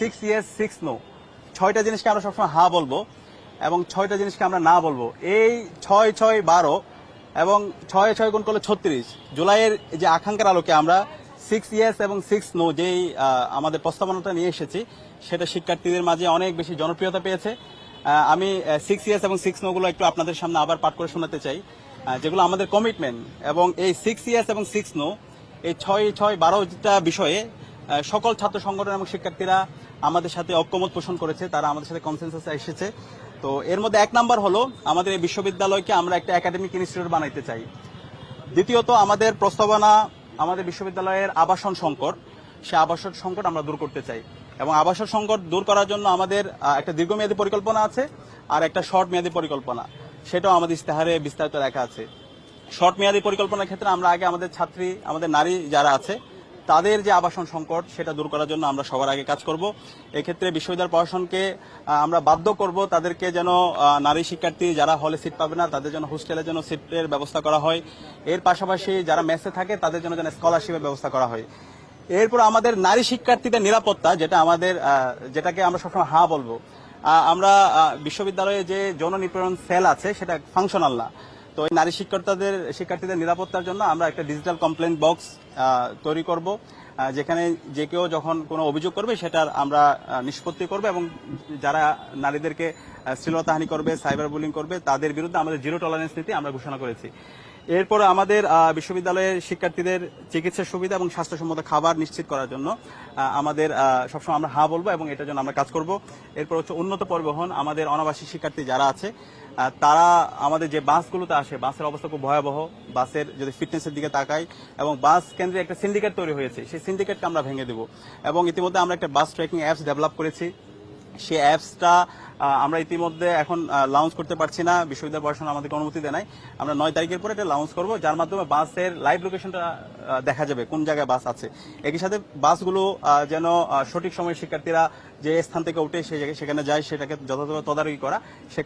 Six years six no ছয়টা জিনিসকে আমরা সবসময় হা বলব এবং ছয়টা জিনিসকে আমরা না বলব। এই ছয় ছয়, বারো এবং ছয় ছয় গুণ করলে ছত্রিশ। জুলাইয়ের যে আকাঙ্ক্ষার আলোকে আমরা সিক্স ইয়ার্স এবং সিক্স নো যেই আমাদের প্রস্তাবনাটা নিয়ে এসেছি, সেটা শিক্ষার্থীদের মাঝে অনেক বেশি জনপ্রিয়তা পেয়েছে। আমি সিক্স ইয়ার্স এবং সিক্স নোগুলো একটু আপনাদের সামনে আবার পাঠ করে শোনাতে চাই। যেগুলো আমাদের কমিটমেন্ট এবং এই সিক্স ইয়ার্স এবং সিক্স নো এই ছয় ছয়, বারোটা বিষয়ে সকল ছাত্র সংগঠন এবং শিক্ষার্থীরা আমাদের সাথে ঐক্যমত পোষণ করেছে, তারা আমাদের সাথে কনসেনসাসে এসেছে। তো এর মধ্যে এক নাম্বার হলো, আমাদের এই বিশ্ববিদ্যালয়কে আমরা একটা একাডেমিক ইনস্টিটিউট বানাইতে চাই। দ্বিতীয়ত, আমাদের প্রস্তাবনা আমাদের বিশ্ববিদ্যালয়ের আবাসন সংকট, সে আবাসন সংকট আমরা দূর করতে চাই। এবং আবাসন সংকট দূর করার জন্য আমাদের একটা দীর্ঘমেয়াদী পরিকল্পনা আছে আর একটা শর্ট মেয়াদী পরিকল্পনা। সেটাও আমাদের ইস্তেহারে বিস্তারিত রাখা আছে। শর্ট মেয়াদী পরিকল্পনার ক্ষেত্রে আমরা আগে আমাদের ছাত্রী, আমাদের নারী যারা আছে তাদের যে আবাসন সংকট, সেটা দূর করার জন্য আমরা সবার আগে কাজ করব। এক্ষেত্রে বিশ্ববিদ্যালয় প্রশাসনকে আমরা বাধ্য করব তাদেরকে যেন নারী শিক্ষার্থী যারা হলে সিট পাবে না, তাদের জন্য হোস্টেলে যেন সিটের ব্যবস্থা করা হয়। এর পাশাপাশি যারা মেসে থাকে, তাদের জন্য যেন স্কলারশিপের ব্যবস্থা করা হয়। এরপর আমাদের নারী শিক্ষার্থীদের নিরাপত্তা, যেটা আমাদের যেটাকে আমরা সবসময় হা বলব। আমরা বিশ্ববিদ্যালয়ে যে যৌন নিপীড়ন সেল আছে, সেটা ফাংশনাল না। তো এই নারী শিক্ষকতাদের শিক্ষার্থীদের নিরাপত্তার জন্য আমরা একটা ডিজিটাল কমপ্লেন বক্স তৈরি করব যেখানে যে কেউ যখন কোনো অভিযোগ করবে সেটার আমরা নিষ্পত্তি করব এবং যারা নারীদেরকে শ্লীলতাহানি করবে সাইবার বুলিং করবে, তাদের বিরুদ্ধে আমাদের জিরো টলারেন্স নীতি আমরা ঘোষণা করেছি। এরপর আমাদের বিশ্ববিদ্যালয়ের শিক্ষার্থীদের চিকিৎসা সুবিধা এবং স্বাস্থ্যসম্মত খাবার নিশ্চিত করার জন্য আমাদের সবসময় আমরা হ্যাঁ বলব এবং এটার জন্য আমরা কাজ করব। এরপর হচ্ছে উন্নত পরিবহন, আমাদের অনাবাসী শিক্ষার্থী যারা আছে তারা আমাদের যে বাসগুলোতে আসে, বাসের অবস্থা খুব ভয়াবহ, বাসের যদি ফিটনেসের দিকে তাকাই এবং বাস কেন্দ্রে একটা সিন্ডিকেট তৈরি হয়েছে, সেই সিন্ডিকেটকে আমরা ভেঙে দেব এবং ইতিমধ্যে আমরা একটা বাস ট্র্যাকিং অ্যাপস ডেভেলপ করেছি। সেই অ্যাপসটা আমরা ইতিমধ্যে এখন লঞ্চ করতে পারছি না, বিশ্ববিদ্যালয় পড়াশোনা আমাদেরকে অনুমতি দেয় নাই। আমরা নয় তারিখের পরে এটা লঞ্চ করব, যার মাধ্যমে বাসের লাইভ লোকেশনটা দেখা যাবে, কোন জায়গায় বাস আছে। একই সাথে বাসগুলো যেন সঠিক সময়ে শিক্ষার্থীরা যে স্থান থেকে উঠে সেখানে যায়, সেটাকে যথাযথ তদারকি করা, সে